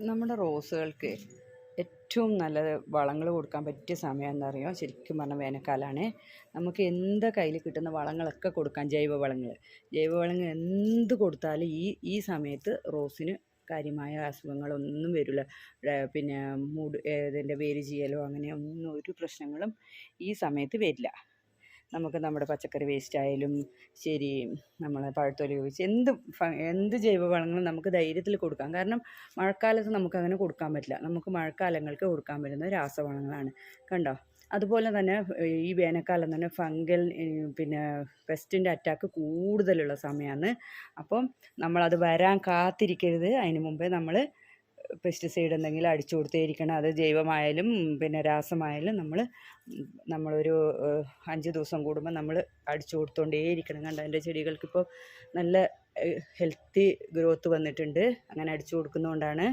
നമ്മുടെ റോസുകൾക്ക് ഏറ്റവും നല്ല വളങ്ങൾ കൊടുക്കാൻ പറ്റിയ സമയം എന്നറിയോ ശരിക്കും പറഞ്ഞാൽ വേനൽക്കാലമാണ് നമുക്ക് എന്ത് കയ്യിൽ കിട്ടുന്ന വളങ്ങളൊക്കെ കൊടുക്കാം ജൈവ ജൈവവളങ്ങൾ ജൈവ വളങ്ങൾ എന്ത് കൊടുത്താലും ഈ ഈ സമയത്ത് റോസിന് കാര്യമായ അസുഖങ്ങളൊന്നും വരില്ല. പിന്നെ മൂട് ഇതിന്റെ വേര് ചെയ്യലോ അങ്ങനെ ഒന്നും ഒരു പ്രശ്നങ്ങളും ഈ സമയത്ത് വരില്ല. നമുക്ക് നമ്മുടെ പച്ചക്കറി വേസ്റ്റ് ആയാലും ശരി നമ്മൾ പഴത്തോലി ഉപയോഗിച്ച് എന്ത് എന്ത് ജൈവവളങ്ങളും നമുക്ക് ധൈര്യത്തിൽ കൊടുക്കാം. കാരണം മഴക്കാലത്ത് നമുക്കങ്ങനെ കൊടുക്കാൻ പറ്റില്ല. നമുക്ക് മഴക്കാലങ്ങൾക്ക് കൊടുക്കാൻ പറ്റുന്ന രാസവളങ്ങളാണ്. കണ്ടോ? അതുപോലെ തന്നെ ഈ വേനൽക്കാലം തന്നെ ഫംഗൽ പിന്നെ പെസ്റ്റിന്റെ അറ്റാക്ക് കൂടുതലുള്ള സമയമാണ് അപ്പം നമ്മളത് വരാൻ കാത്തിരിക്കരുത്. അതിന് മുമ്പേ നമ്മൾ പെസ്റ്റിസൈഡ് എന്തെങ്കിലും അടിച്ചു കൊടുത്തേയിരിക്കണം അത് ജൈവമായാലും പിന്നെ രാസമായാലും നമ്മൾ നമ്മളൊരു അഞ്ച് ദിവസം കൂടുമ്പോൾ നമ്മൾ അടിച്ചു കൊടുത്തുകൊണ്ടേയിരിക്കണം കണ്ട? എന്റെ ചെടികൾക്കിപ്പോൾ നല്ല ഹെൽത്തി ഗ്രോത്ത് വന്നിട്ടുണ്ട്. അങ്ങനെ അടിച്ചു കൊടുക്കുന്നതുകൊണ്ടാണ്